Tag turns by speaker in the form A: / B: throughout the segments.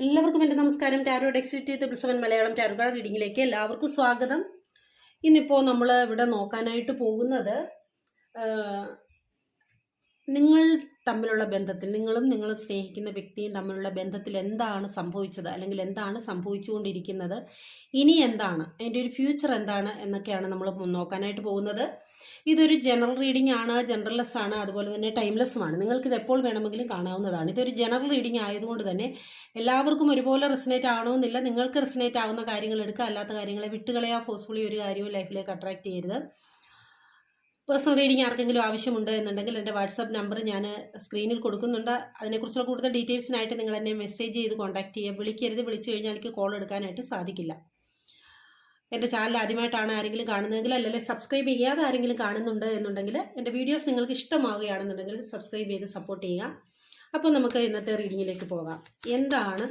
A: എല്ലാവർക്കും എൻ്റെ നമസ്കാരം tarot text table seven Malayalam tarot റീഡിങ്ങിലേക്ക് എല്ലാവർക്കും സ്വാഗതം ഇന്നിപ്പോൾ നമ്മൾ ഇവിടെ നോക്കാനായിട്ട് പോകുന്നത് നിങ്ങൾ തമ്മിലുള്ള ബന്ധത്തിൽ നിങ്ങളും നിങ്ങൾ സ്നേഹിക്കുന്ന വ്യക്തിയും തമ്മിലുള്ള ബന്ധത്തിൽ എന്താണ് സംഭവിച്ചത് അല്ലെങ്കിൽ എന്താണ് സംഭവിച്ചുകൊണ്ടിരിക്കുന്നത് ഇനി എന്താണ് അതിൻ്റെ ഒരു ഫ്യൂച്ചർ എന്താണ് എന്നൊക്കെയാണ് നമ്മൾ നോക്കാനായിട്ട് പോകുന്നത് ഇതൊരു ജനറൽ റീഡിംഗ് ആണ് ജനറൽലെസ് ആണ് അതുപോലെ തന്നെ ടൈംലെസ്സുമാണ് ഇത് എപ്പോൾ വേണമെങ്കിലും കാണാവുന്നതാണ് ഇതൊരു ജനറൽ റീഡിംഗ് ആയതുകൊണ്ട് തന്നെ എല്ലാവർക്കും ഒരുപോലെ റെസിനേറ്റ് ആവണമെന്നില്ല നിങ്ങൾക്ക് റെസിനേറ്റ് ആവുന്ന കാര്യങ്ങൾ എടുക്കുക അല്ലാത്ത കാര്യങ്ങളെ വിട്ടുകളയാ ഫോഴ്സ്ഫുള്ളി ഒരു കാര്യവും ലൈഫിലേക്ക് അട്രാക്ട് ചെയ്യരുത് പേഴ്സണൽ റീഡിംഗ് ആർക്കെങ്കിലും ആവശ്യമുണ്ട് എന്നുണ്ടെങ്കിൽ എൻ്റെ വാട്സാപ്പ് നമ്പർ ഞാൻ സ്ക്രീനിൽ കൊടുക്കുന്നുണ്ട് അതിനെക്കുറിച്ചുള്ള കൂടുതൽ ഡീറ്റെയിൽസിനായിട്ട് നിങ്ങൾ എന്നെ മെസ്സേജ് ചെയ്ത് കോൺടാക്ട് ചെയ്യുക വിളിക്കരുത് വിളിച്ചു കഴിഞ്ഞാൽ എനിക്ക് കോൾ എടുക്കാനായിട്ട് സാധിക്കില്ല എൻ്റെ ചാനൽ ആദ്യമായിട്ടാണ് ആരെങ്കിലും കാണുന്നതെങ്കിൽ അല്ലെങ്കിൽ സബ്സ്ക്രൈബ് ചെയ്യാതെ ആരെങ്കിലും കാണുന്നുണ്ട് എന്നുണ്ടെങ്കിൽ എൻ്റെ വീഡിയോസ് നിങ്ങൾക്ക് ഇഷ്ടമാവുകയാണെന്നുണ്ടെങ്കിൽ സബ്സ്ക്രൈബ് ചെയ്ത് സപ്പോർട്ട് ചെയ്യുക അപ്പോൾ നമുക്ക് ഇന്നത്തെ റീഡിങ്ങിലേക്ക് പോകാം എന്താണ്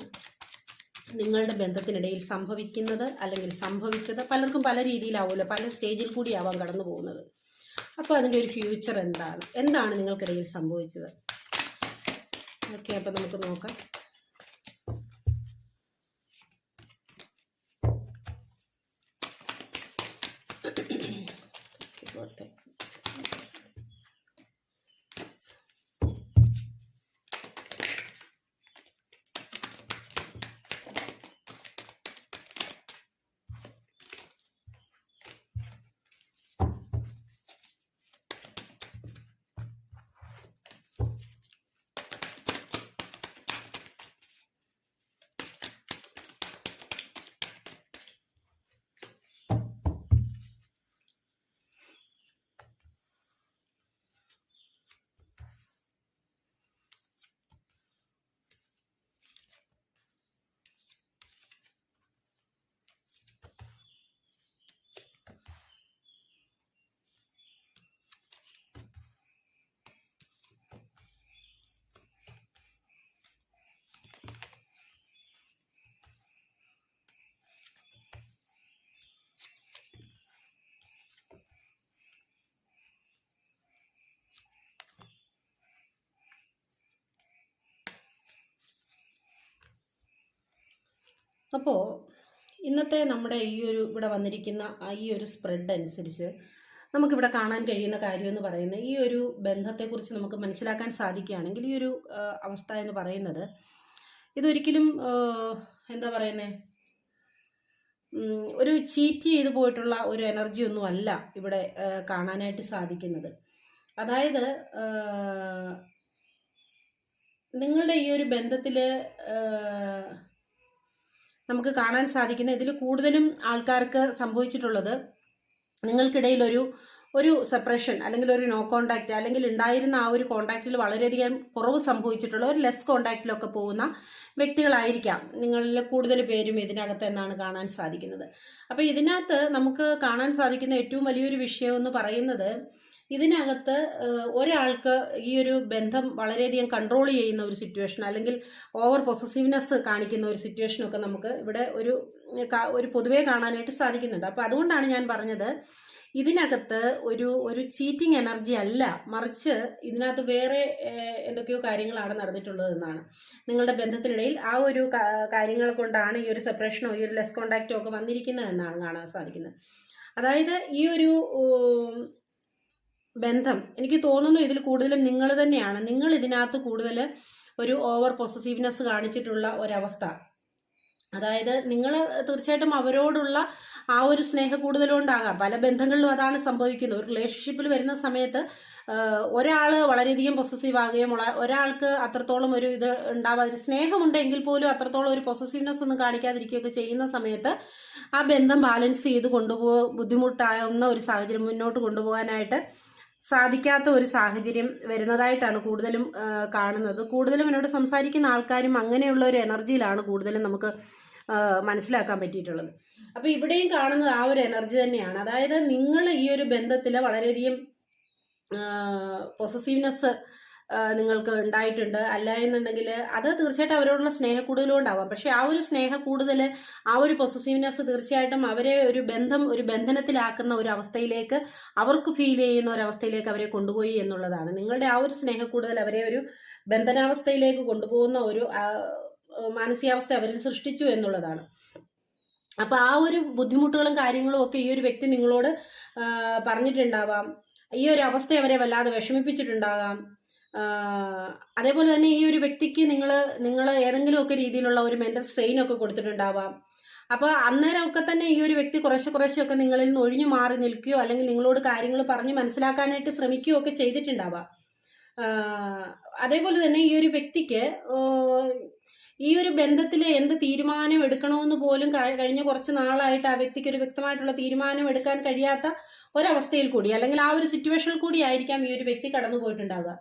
A: നിങ്ങളുടെ ബന്ധത്തിനിടയിൽ സംഭവിക്കുന്നത് അല്ലെങ്കിൽ സംഭവിച്ചത് പലർക്കും പല രീതിയിലാവുമല്ലോ പല സ്റ്റേജിൽ കൂടിയാവാം കടന്നു പോകുന്നത് അപ്പോൾ അതിൻ്റെ ഒരു ഫ്യൂച്ചർ എന്താണ് എന്താണ് നിങ്ങൾക്കിടയിൽ സംഭവിച്ചത് ഓക്കെ അപ്പോൾ നമുക്ക് നോക്കാം അപ്പോൾ ഇന്നത്തെ നമ്മുടെ ഈ ഒരു ഇവിടെ വന്നിരിക്കുന്ന ഈ ഒരു സ്പ്രെഡ് അനുസരിച്ച് നമുക്കിവിടെ കാണാൻ കഴിയുന്ന കാര്യം എന്ന് പറയുന്നത് ഈ ഒരു ബന്ധത്തെക്കുറിച്ച് നമുക്ക് മനസ്സിലാക്കാൻ സാധിക്കുകയാണെങ്കിൽ ഈ ഒരു അവസ്ഥ എന്ന് പറയുന്നത് ഇതൊരിക്കലും എന്താ പറയുന്നത് ഒരു ചീറ്റ് ചെയ്ത് പോയിട്ടുള്ള ഒരു എനർജി ഒന്നും അല്ല ഇവിടെ കാണാനായിട്ട് സാധിക്കുന്നത് അതായത് നിങ്ങളുടെ ഈ ഒരു ബന്ധത്തിൽ നമുക്ക് കാണാൻ സാധിക്കുന്നത് ഇതിൽ കൂടുതലും ആൾക്കാർക്ക് സംഭവിച്ചിട്ടുള്ളത് നിങ്ങൾക്കിടയിൽ ഒരു ഒരു സെപ്പറേഷൻ അല്ലെങ്കിൽ ഒരു നോ കോണ്ടാക്റ്റ് അല്ലെങ്കിൽ ഉണ്ടായിരുന്ന ആ ഒരു കോണ്ടാക്റ്റിൽ വളരെയധികം കുറവ് സംഭവിച്ചിട്ടുള്ള ഒരു ലെസ് കോണ്ടാക്റ്റിലൊക്കെ പോകുന്ന വ്യക്തികളായിരിക്കാം നിങ്ങളിൽ കൂടുതൽ പേരും ഇതിനകത്ത് എന്നാണ് കാണാൻ സാധിക്കുന്നത് അപ്പോൾ ഇതിനകത്ത് നമുക്ക് കാണാൻ സാധിക്കുന്ന ഏറ്റവും വലിയൊരു വിഷയം എന്ന് പറയുന്നത് ഇതിനകത്ത് ഒരാൾക്ക് ഈ ഒരു ബന്ധം വളരെയധികം കൺട്രോൾ ചെയ്യുന്ന ഒരു സിറ്റുവേഷൻ അല്ലെങ്കിൽ ഓവർ പൊസസീവ്നെസ് കാണിക്കുന്ന ഒരു സിറ്റുവേഷനൊക്കെ നമുക്ക് ഇവിടെ ഒരു ഒരു പൊതുവേ കാണാനായിട്ട് സാധിക്കുന്നുണ്ട് അപ്പോൾ അതുകൊണ്ടാണ് ഞാൻ പറഞ്ഞത് ഇതിനകത്ത് ഒരു ഒരു ചീറ്റിംഗ് എനർജി അല്ല മറിച്ച് ഇതിനകത്ത് വേറെ എന്തൊക്കെയോ കാര്യങ്ങളാണ് നടന്നിട്ടുള്ളതെന്നാണ് നിങ്ങളുടെ ബന്ധത്തിനിടയിൽ ആ ഒരു കാര്യങ്ങൾ കൊണ്ടാണ് ഈ ഒരു സെപ്പറേഷനോ ഈ ഒരു ലെസ് കോണ്ടാക്റ്റോ ഒക്കെ വന്നിരിക്കുന്നത് എന്നാണ് കാണാൻ സാധിക്കുന്നത് അതായത് ഈ ഒരു ബന്ധം എനിക്ക് തോന്നുന്നു ഇതിൽ കൂടുതലും നിങ്ങൾ തന്നെയാണ് നിങ്ങൾ ഇതിനകത്ത് കൂടുതൽ ഒരു ഓവർ പൊസസീവ്നെസ് കാണിച്ചിട്ടുള്ള ഒരവസ്ഥ അതായത് നിങ്ങൾ തീർച്ചയായിട്ടും അവരോടുള്ള ആ ഒരു സ്നേഹ കൂടുതലുകൊണ്ടാകാം പല ബന്ധങ്ങളിലും അതാണ് സംഭവിക്കുന്നത് ഒരു റിലേഷൻഷിപ്പിൽ വരുന്ന സമയത്ത് ഒരാൾ വളരെയധികം പൊസസീവ് ആകുകയും ഒരാൾക്ക് അത്രത്തോളം ഒരു ഇത് ഉണ്ടാവാതെ സ്നേഹമുണ്ടെങ്കിൽ പോലും അത്രത്തോളം ഒരു പൊസസീവ്നെസ് ഒന്നും കാണിക്കാതിരിക്കുകയൊക്കെ ചെയ്യുന്ന സമയത്ത് ആ ബന്ധം ബാലൻസ് ചെയ്ത് കൊണ്ടുപോ ബുദ്ധിമുട്ടാവുന്ന ഒരു സാഹചര്യം മുന്നോട്ട് കൊണ്ടുപോകാനായിട്ട് സാധിക്കാത്ത ഒരു സാഹചര്യം വരുന്നതായിട്ടാണ് കൂടുതലും കാണുന്നത് കൂടുതലും എന്നോട് സംസാരിക്കുന്ന ആൾക്കാരും അങ്ങനെയുള്ള ഒരു എനർജിയിലാണ് കൂടുതലും നമുക്ക് മനസ്സിലാക്കാൻ പറ്റിയിട്ടുള്ളത് അപ്പൊ ഇവിടെയും കാണുന്നത് ആ ഒരു എനർജി തന്നെയാണ് അതായത് നിങ്ങൾ ഈ ഒരു ബന്ധത്തിൽ വളരെയധികം പൊസസീവ്നെസ് നിങ്ങൾക്ക് ഉണ്ടായിട്ടുണ്ട് അല്ല എന്നുണ്ടെങ്കിൽ അത് തീർച്ചയായിട്ടും അവരോടുള്ള കൂടുതലുകൊണ്ടാവാം പക്ഷെ ആ ഒരു കൂടുതൽ ആ ഒരു പൊസസീവ്നെസ് തീർച്ചയായിട്ടും അവരെ ഒരു ബന്ധം ഒരു ബന്ധനത്തിലാക്കുന്ന ഒരു അവസ്ഥയിലേക്ക് അവർക്ക് ഫീൽ ചെയ്യുന്ന ഒരു അവസ്ഥയിലേക്ക് അവരെ കൊണ്ടുപോയി എന്നുള്ളതാണ് നിങ്ങളുടെ ആ ഒരു സ്നേഹക്കൂടുതൽ അവരെ ഒരു ബന്ധനാവസ്ഥയിലേക്ക് കൊണ്ടുപോകുന്ന ഒരു മാനസികാവസ്ഥ അവരിൽ സൃഷ്ടിച്ചു എന്നുള്ളതാണ് അപ്പൊ ആ ഒരു ബുദ്ധിമുട്ടുകളും കാര്യങ്ങളും ഒക്കെ ഈ ഒരു വ്യക്തി നിങ്ങളോട് പറഞ്ഞിട്ടുണ്ടാവാം ഈ ഒരു അവസ്ഥ അവരെ വല്ലാതെ വിഷമിപ്പിച്ചിട്ടുണ്ടാകാം അതേപോലെ തന്നെ ഈ ഒരു വ്യക്തിക്ക് നിങ്ങൾ നിങ്ങൾ ഏതെങ്കിലുമൊക്കെ രീതിയിലുള്ള ഒരു മെന്റൽ സ്ട്രെയിൻ ഒക്കെ കൊടുത്തിട്ടുണ്ടാവാം അപ്പൊ അന്നേരമൊക്കെ തന്നെ ഈ ഒരു വ്യക്തി കുറേശ്ശെ കുറേശ്ശെയൊക്കെ നിങ്ങളിൽ നിന്ന് ഒഴിഞ്ഞു മാറി നിൽക്കുകയോ അല്ലെങ്കിൽ നിങ്ങളോട് കാര്യങ്ങൾ പറഞ്ഞു മനസ്സിലാക്കാനായിട്ട് ശ്രമിക്കുകയോ ഒക്കെ ചെയ്തിട്ടുണ്ടാവാം അതേപോലെ തന്നെ ഈ ഒരു വ്യക്തിക്ക് ഈ ഒരു ബന്ധത്തിൽ എന്ത് തീരുമാനം എടുക്കണമെന്ന് പോലും കഴിഞ്ഞ കുറച്ച് നാളായിട്ട് ആ വ്യക്തിക്ക് ഒരു വ്യക്തമായിട്ടുള്ള തീരുമാനം എടുക്കാൻ കഴിയാത്ത ഒരവസ്ഥയിൽ കൂടി അല്ലെങ്കിൽ ആ ഒരു സിറ്റുവേഷനിൽ കൂടി ആയിരിക്കാം ഈ ഒരു വ്യക്തി കടന്നു പോയിട്ടുണ്ടാകുക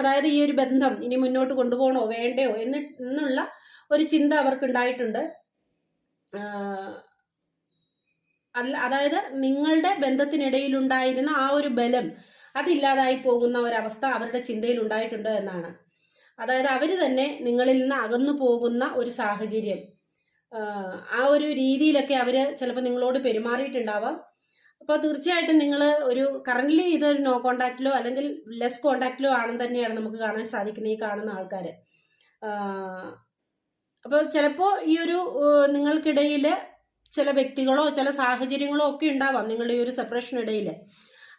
A: അതായത് ഈ ഒരു ബന്ധം ഇനി മുന്നോട്ട് കൊണ്ടുപോകണോ വേണ്ടയോ എന്ന് എന്നുള്ള ഒരു ചിന്ത അവർക്കുണ്ടായിട്ടുണ്ട് അല്ല അതായത് നിങ്ങളുടെ ബന്ധത്തിനിടയിലുണ്ടായിരുന്ന ആ ഒരു ബലം അതില്ലാതായി പോകുന്ന ഒരവസ്ഥ അവരുടെ ചിന്തയിൽ ഉണ്ടായിട്ടുണ്ട് എന്നാണ് അതായത് അവർ തന്നെ നിങ്ങളിൽ നിന്ന് അകന്നു പോകുന്ന ഒരു സാഹചര്യം ആ ഒരു രീതിയിലൊക്കെ അവർ ചിലപ്പോൾ നിങ്ങളോട് പെരുമാറിയിട്ടുണ്ടാവാം അപ്പോൾ തീർച്ചയായിട്ടും നിങ്ങൾ ഒരു കറന്റ്ലി ഇതൊരു നോ കോണ്ടാക്റ്റിലോ അല്ലെങ്കിൽ ലെസ് കോണ്ടാക്റ്റിലോ ആണെന്ന് തന്നെയാണ് നമുക്ക് കാണാൻ സാധിക്കുന്നത് ഈ കാണുന്ന ആൾക്കാർ അപ്പോൾ ചിലപ്പോ ഈ ഒരു നിങ്ങൾക്കിടയിൽ ചില വ്യക്തികളോ ചില സാഹചര്യങ്ങളോ ഒക്കെ ഉണ്ടാവാം നിങ്ങളുടെ ഈ ഒരു സെപ്പറേഷനിടയിൽ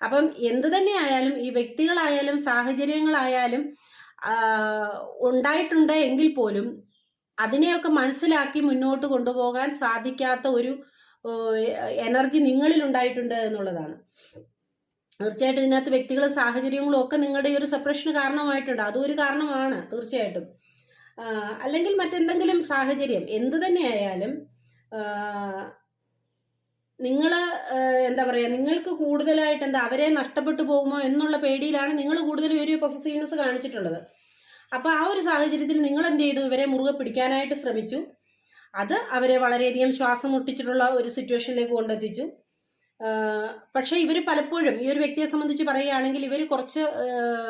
A: അപ്പം എന്ത് തന്നെയായാലും ആയാലും ഈ വ്യക്തികളായാലും സാഹചര്യങ്ങളായാലും ഉണ്ടായിട്ടുണ്ട് എങ്കിൽ പോലും അതിനെയൊക്കെ മനസ്സിലാക്കി മുന്നോട്ട് കൊണ്ടുപോകാൻ സാധിക്കാത്ത ഒരു എനർജി നിങ്ങളിൽ ഉണ്ടായിട്ടുണ്ട് എന്നുള്ളതാണ് തീർച്ചയായിട്ടും ഇതിനകത്ത് വ്യക്തികളും സാഹചര്യങ്ങളും ഒക്കെ നിങ്ങളുടെ ഈ ഒരു സപ്രഷന് കാരണമായിട്ടുണ്ട് അതും ഒരു കാരണമാണ് തീർച്ചയായിട്ടും അല്ലെങ്കിൽ മറ്റെന്തെങ്കിലും സാഹചര്യം എന്ത് തന്നെയായാലും നിങ്ങൾ എന്താ പറയുക നിങ്ങൾക്ക് കൂടുതലായിട്ട് എന്താ അവരെ നഷ്ടപ്പെട്ടു പോകുമോ എന്നുള്ള പേടിയിലാണ് നിങ്ങൾ കൂടുതൽ ഒരു പൊസസീവ്നെസ് കാണിച്ചിട്ടുള്ളത് അപ്പോൾ ആ ഒരു സാഹചര്യത്തിൽ നിങ്ങൾ എന്ത് ചെയ്തു ഇവരെ മുറുകെ പിടിക്കാനായിട്ട് ശ്രമിച്ചു അത് അവരെ വളരെയധികം ശ്വാസം മുട്ടിച്ചിട്ടുള്ള ഒരു സിറ്റുവേഷനിലേക്ക് കൊണ്ടെത്തിച്ചു പക്ഷേ ഇവർ പലപ്പോഴും ഈ ഒരു വ്യക്തിയെ സംബന്ധിച്ച് പറയുകയാണെങ്കിൽ ഇവർ കുറച്ച്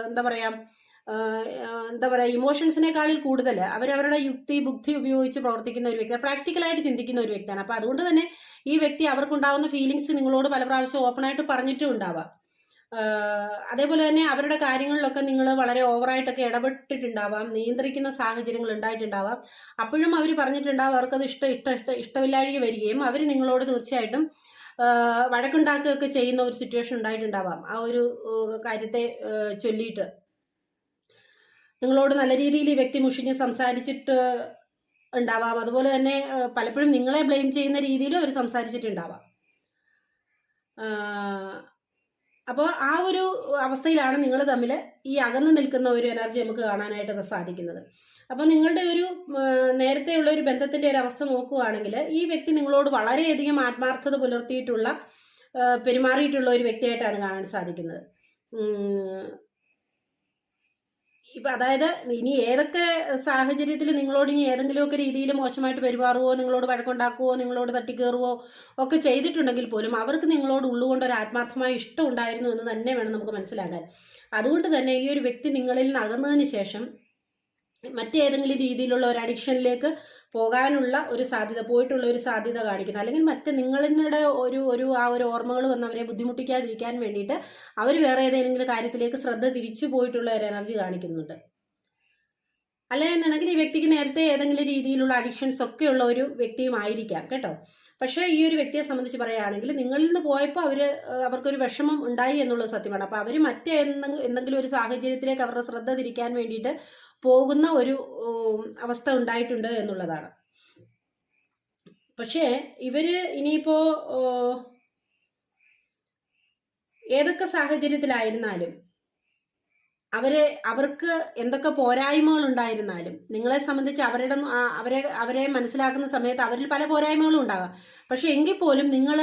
A: എന്താ പറയാ എന്താ പറയുക ഇമോഷൻസിനേക്കാളിൽ കൂടുതൽ അവരവരുടെ യുക്തി ബുദ്ധി ഉപയോഗിച്ച് പ്രവർത്തിക്കുന്ന ഒരു വ്യക്തിയാണ് പ്രാക്ടിക്കലായിട്ട് ചിന്തിക്കുന്ന ഒരു വ്യക്തിയാണ് അപ്പോൾ അതുകൊണ്ട് തന്നെ ഈ വ്യക്തി അവർക്കുണ്ടാവുന്ന ഫീലിങ്സ് നിങ്ങളോട് പല പ്രാവശ്യം ഓപ്പണായിട്ട് പറഞ്ഞിട്ടും ഉണ്ടാവാം അതേപോലെ തന്നെ അവരുടെ കാര്യങ്ങളിലൊക്കെ നിങ്ങൾ വളരെ ഓവറായിട്ടൊക്കെ ഇടപെട്ടിട്ടുണ്ടാവാം നിയന്ത്രിക്കുന്ന സാഹചര്യങ്ങൾ ഉണ്ടായിട്ടുണ്ടാവാം അപ്പോഴും അവർ പറഞ്ഞിട്ടുണ്ടാവും അവർക്കത് ഇഷ്ടം ഇഷ്ടം ഇഷ്ടം ഇഷ്ടമില്ലാഴിക വരികയും അവർ നിങ്ങളോട് തീർച്ചയായിട്ടും വഴക്കുണ്ടാക്കുകയൊക്കെ ചെയ്യുന്ന ഒരു സിറ്റുവേഷൻ ഉണ്ടായിട്ടുണ്ടാവാം ആ ഒരു കാര്യത്തെ ചൊല്ലിയിട്ട് നിങ്ങളോട് നല്ല രീതിയിൽ ഈ വ്യക്തി മുഷിഞ്ഞ് സംസാരിച്ചിട്ട് ഉണ്ടാവാം അതുപോലെ തന്നെ പലപ്പോഴും നിങ്ങളെ ബ്ലെയിം ചെയ്യുന്ന രീതിയിലും അവർ സംസാരിച്ചിട്ടുണ്ടാവാം അപ്പോൾ ആ ഒരു അവസ്ഥയിലാണ് നിങ്ങൾ തമ്മിൽ ഈ അകന്നു നിൽക്കുന്ന ഒരു എനർജി നമുക്ക് കാണാനായിട്ട് സാധിക്കുന്നത് അപ്പോൾ നിങ്ങളുടെ ഒരു ഉള്ള ഒരു ബന്ധത്തിന്റെ ഒരു അവസ്ഥ നോക്കുകയാണെങ്കിൽ ഈ വ്യക്തി നിങ്ങളോട് വളരെയധികം ആത്മാർത്ഥത പുലർത്തിയിട്ടുള്ള പെരുമാറിയിട്ടുള്ള ഒരു വ്യക്തിയായിട്ടാണ് കാണാൻ സാധിക്കുന്നത് ഇപ്പൊ അതായത് ഇനി ഏതൊക്കെ സാഹചര്യത്തിൽ നിങ്ങളോട് ഇനി ഏതെങ്കിലുമൊക്കെ രീതിയിൽ മോശമായിട്ട് പെരുമാറുവോ നിങ്ങളോട് വഴക്കുണ്ടാക്കുവോ നിങ്ങളോട് തട്ടിക്കേറുവോ ഒക്കെ ചെയ്തിട്ടുണ്ടെങ്കിൽ പോലും അവർക്ക് നിങ്ങളോട് ഉള്ളുകൊണ്ട് ഒരു ആത്മാർത്ഥമായ ഇഷ്ടം ഉണ്ടായിരുന്നു എന്ന് തന്നെ വേണം നമുക്ക് മനസ്സിലാക്കാൻ അതുകൊണ്ട് തന്നെ ഈ ഒരു വ്യക്തി നിങ്ങളിൽ നിന്ന് അകന്നതിന് ശേഷം മറ്റേതെങ്കിലും രീതിയിലുള്ള ഒരു അഡിക്ഷനിലേക്ക് പോകാനുള്ള ഒരു സാധ്യത പോയിട്ടുള്ള ഒരു സാധ്യത കാണിക്കുന്നത് അല്ലെങ്കിൽ മറ്റ് നിങ്ങളുടെ ഒരു ഒരു ആ ഒരു ഓർമ്മകൾ വന്ന് അവരെ ബുദ്ധിമുട്ടിക്കാതിരിക്കാൻ വേണ്ടിയിട്ട് അവർ വേറെ ഏതെങ്കിലും കാര്യത്തിലേക്ക് ശ്രദ്ധ തിരിച്ചു പോയിട്ടുള്ള ഒരു എനർജി കാണിക്കുന്നുണ്ട് അല്ലെന്നുണ്ടെങ്കിൽ ഈ വ്യക്തിക്ക് നേരത്തെ ഏതെങ്കിലും രീതിയിലുള്ള അഡിക്ഷൻസ് ഒക്കെ ഉള്ള ഒരു വ്യക്തിയുമായിരിക്കാം കേട്ടോ പക്ഷേ ഈ ഒരു വ്യക്തിയെ സംബന്ധിച്ച് പറയുകയാണെങ്കിൽ നിങ്ങളിൽ നിന്ന് പോയപ്പോൾ അവർ അവർക്കൊരു വിഷമം ഉണ്ടായി എന്നുള്ളത് സത്യമാണ് അപ്പോൾ അവർ മറ്റേ എന്തെങ്കിലും ഒരു സാഹചര്യത്തിലേക്ക് അവരുടെ ശ്രദ്ധ തിരിക്കാൻ വേണ്ടിയിട്ട് പോകുന്ന ഒരു അവസ്ഥ ഉണ്ടായിട്ടുണ്ട് എന്നുള്ളതാണ് പക്ഷേ ഇവര് ഇനിയിപ്പോ ഏതൊക്കെ സാഹചര്യത്തിലായിരുന്നാലും അവരെ അവർക്ക് എന്തൊക്കെ പോരായ്മകൾ ഉണ്ടായിരുന്നാലും നിങ്ങളെ സംബന്ധിച്ച് അവരുടെ അവരെ അവരെ മനസ്സിലാക്കുന്ന സമയത്ത് അവരിൽ പല പോരായ്മകളും ഉണ്ടാകാം പക്ഷെ എങ്കിൽ പോലും നിങ്ങൾ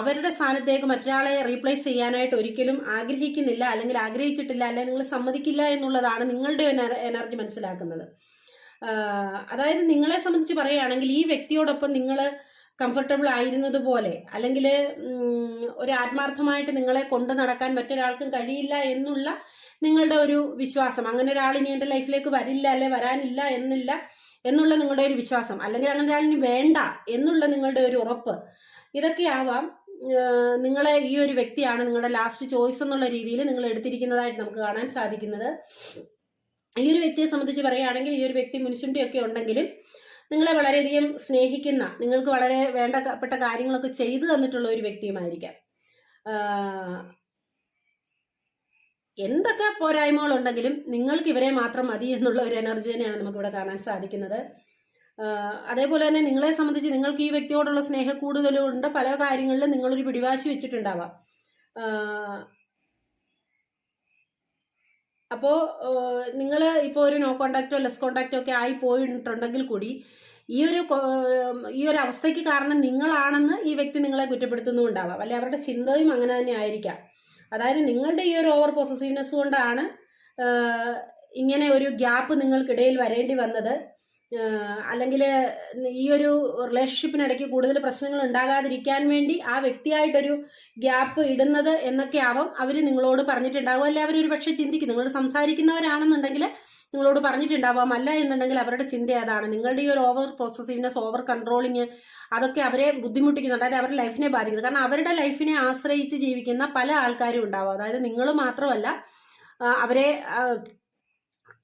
A: അവരുടെ സ്ഥാനത്തേക്ക് മറ്റൊരാളെ റീപ്ലേസ് ചെയ്യാനായിട്ട് ഒരിക്കലും ആഗ്രഹിക്കുന്നില്ല അല്ലെങ്കിൽ ആഗ്രഹിച്ചിട്ടില്ല അല്ലെങ്കിൽ നിങ്ങൾ സമ്മതിക്കില്ല എന്നുള്ളതാണ് നിങ്ങളുടെ എനർജി മനസ്സിലാക്കുന്നത് അതായത് നിങ്ങളെ സംബന്ധിച്ച് പറയുകയാണെങ്കിൽ ഈ വ്യക്തിയോടൊപ്പം നിങ്ങൾ കംഫർട്ടബിൾ ആയിരുന്നത് പോലെ അല്ലെങ്കിൽ ഒരു ആത്മാർത്ഥമായിട്ട് നിങ്ങളെ കൊണ്ടു നടക്കാൻ മറ്റൊരാൾക്കും കഴിയില്ല എന്നുള്ള നിങ്ങളുടെ ഒരു വിശ്വാസം അങ്ങനെ ഒരാൾ ഇനി എന്റെ ലൈഫിലേക്ക് വരില്ല അല്ലെ വരാനില്ല എന്നില്ല എന്നുള്ള നിങ്ങളുടെ ഒരു വിശ്വാസം അല്ലെങ്കിൽ അങ്ങനെ ഒരാൾ ഇനി വേണ്ട എന്നുള്ള നിങ്ങളുടെ ഒരു ഉറപ്പ് ഇതൊക്കെയാവാം നിങ്ങളെ ഈ ഒരു വ്യക്തിയാണ് നിങ്ങളുടെ ലാസ്റ്റ് ചോയ്സ് എന്നുള്ള രീതിയിൽ നിങ്ങൾ എടുത്തിരിക്കുന്നതായിട്ട് നമുക്ക് കാണാൻ സാധിക്കുന്നത് ഈ ഒരു വ്യക്തിയെ സംബന്ധിച്ച് പറയുകയാണെങ്കിൽ ഈ ഒരു വ്യക്തി മുൻശുണ്ടിയൊക്കെ ഉണ്ടെങ്കിലും നിങ്ങളെ വളരെയധികം സ്നേഹിക്കുന്ന നിങ്ങൾക്ക് വളരെ വേണ്ടപ്പെട്ട കാര്യങ്ങളൊക്കെ ചെയ്തു തന്നിട്ടുള്ള ഒരു വ്യക്തിയുമായിരിക്കാം എന്തൊക്കെ പോരായ്മകൾ ഉണ്ടെങ്കിലും നിങ്ങൾക്ക് ഇവരെ മാത്രം മതി എന്നുള്ള ഒരു എനർജി തന്നെയാണ് ഇവിടെ കാണാൻ സാധിക്കുന്നത് അതേപോലെ തന്നെ നിങ്ങളെ സംബന്ധിച്ച് നിങ്ങൾക്ക് ഈ വ്യക്തിയോടുള്ള സ്നേഹ കൂടുതലും ഉണ്ട് പല കാര്യങ്ങളിലും നിങ്ങളൊരു പിടിവാശി വെച്ചിട്ടുണ്ടാവാം അപ്പോ നിങ്ങൾ ഇപ്പോൾ ഒരു നോ കോണ്ടാക്റ്റോ ലെസ് കോണ്ടാക്റ്റോ ഒക്കെ ആയി പോയിട്ടുണ്ടെങ്കിൽ കൂടി ഈ ഒരു ഈ ഒരു അവസ്ഥയ്ക്ക് കാരണം നിങ്ങളാണെന്ന് ഈ വ്യക്തി നിങ്ങളെ കുറ്റപ്പെടുത്തുന്നുണ്ടാവാം അല്ലെ അവരുടെ ചിന്തയും അങ്ങനെ തന്നെ ആയിരിക്കാം അതായത് നിങ്ങളുടെ ഈ ഒരു ഓവർ പോസസീവ്നെസ് കൊണ്ടാണ് ഇങ്ങനെ ഒരു ഗ്യാപ്പ് നിങ്ങൾക്കിടയിൽ വരേണ്ടി വന്നത് അല്ലെങ്കിൽ ഈ ഒരു റിലേഷൻഷിപ്പിനിടയ്ക്ക് കൂടുതൽ പ്രശ്നങ്ങൾ ഉണ്ടാകാതിരിക്കാൻ വേണ്ടി ആ വ്യക്തിയായിട്ടൊരു ഗ്യാപ്പ് ഇടുന്നത് എന്നൊക്കെ ആവാം അവർ നിങ്ങളോട് പറഞ്ഞിട്ടുണ്ടാവും അല്ലെ അവർ ഒരു പക്ഷേ ചിന്തിക്കും നിങ്ങൾ സംസാരിക്കുന്നവരാണെന്നുണ്ടെങ്കിൽ നിങ്ങളോട് പറഞ്ഞിട്ടുണ്ടാവാം അല്ല എന്നുണ്ടെങ്കിൽ അവരുടെ ചിന്ത അതാണ് നിങ്ങളുടെ ഈ ഒരു ഓവർ പ്രോസസീവ്നെസ് ഓവർ കൺട്രോളിങ് അതൊക്കെ അവരെ ബുദ്ധിമുട്ടിക്കുന്നുണ്ട് അതായത് അവരുടെ ലൈഫിനെ ബാധിക്കുന്നത് കാരണം അവരുടെ ലൈഫിനെ ആശ്രയിച്ച് ജീവിക്കുന്ന പല ആൾക്കാരും ഉണ്ടാവും അതായത് നിങ്ങൾ മാത്രമല്ല അവരെ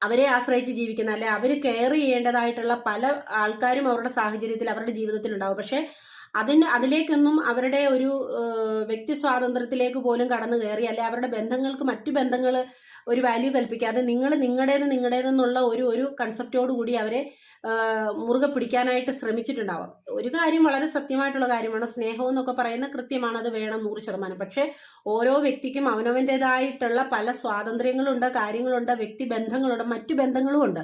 A: അവരെ ആശ്രയിച്ച് ജീവിക്കുന്ന അല്ലെ അവർ കെയർ ചെയ്യേണ്ടതായിട്ടുള്ള പല ആൾക്കാരും അവരുടെ സാഹചര്യത്തിൽ അവരുടെ ജീവിതത്തിൽ ഉണ്ടാവും പക്ഷേ അതിന് അതിലേക്കൊന്നും അവരുടെ ഒരു വ്യക്തി സ്വാതന്ത്ര്യത്തിലേക്ക് പോലും കടന്നു കയറി അല്ലെ അവരുടെ ബന്ധങ്ങൾക്ക് മറ്റു ബന്ധങ്ങൾ ഒരു വാല്യൂ കൽപ്പിക്കാതെ നിങ്ങൾ നിങ്ങളുടേത് നിങ്ങളുടേതെന്നുള്ള ഒരു ഒരു കൂടി അവരെ മുറുകെ പിടിക്കാനായിട്ട് ശ്രമിച്ചിട്ടുണ്ടാവാം ഒരു കാര്യം വളരെ സത്യമായിട്ടുള്ള കാര്യമാണ് സ്നേഹം എന്നൊക്കെ പറയുന്ന കൃത്യമാണ് അത് വേണം നൂറ് ശതമാനം പക്ഷേ ഓരോ വ്യക്തിക്കും അവനവൻ്റെതായിട്ടുള്ള പല സ്വാതന്ത്ര്യങ്ങളുണ്ട് കാര്യങ്ങളുണ്ട് വ്യക്തി ബന്ധങ്ങളുണ്ട് മറ്റു ബന്ധങ്ങളും ഉണ്ട്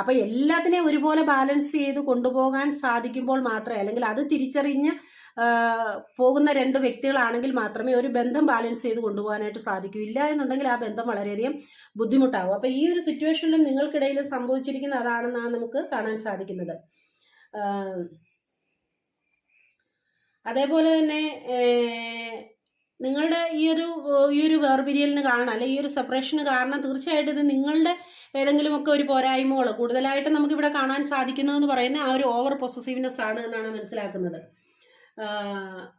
A: അപ്പൊ എല്ലാത്തിനെയും ഒരുപോലെ ബാലൻസ് ചെയ്ത് കൊണ്ടുപോകാൻ സാധിക്കുമ്പോൾ മാത്രമേ അല്ലെങ്കിൽ അത് തിരിച്ചറിഞ്ഞ് പോകുന്ന രണ്ട് വ്യക്തികളാണെങ്കിൽ മാത്രമേ ഒരു ബന്ധം ബാലൻസ് ചെയ്ത് കൊണ്ടുപോകാനായിട്ട് സാധിക്കൂ ഇല്ല എന്നുണ്ടെങ്കിൽ ആ ബന്ധം വളരെയധികം ബുദ്ധിമുട്ടാകും അപ്പോൾ ഈ ഒരു സിറ്റുവേഷനിലും നിങ്ങൾക്കിടയിൽ സംഭവിച്ചിരിക്കുന്ന അതാണെന്നാണ് നമുക്ക് കാണാൻ സാധിക്കുന്നത് അതേപോലെ തന്നെ നിങ്ങളുടെ ഈ ഒരു ഈ ഒരു വേർപിരിയലിന് കാരണം അല്ലെ ഈ ഒരു സെപ്പറേഷന് കാരണം തീർച്ചയായിട്ടും ഇത് നിങ്ങളുടെ ഏതെങ്കിലും ഒക്കെ ഒരു പോരായ്മകളോ കൂടുതലായിട്ട് നമുക്കിവിടെ കാണാൻ സാധിക്കുന്നു എന്ന് പറയുന്ന ആ ഒരു ഓവർ പൊസസീവ്നെസ് ആണ് എന്നാണ് മനസ്സിലാക്കുന്നത്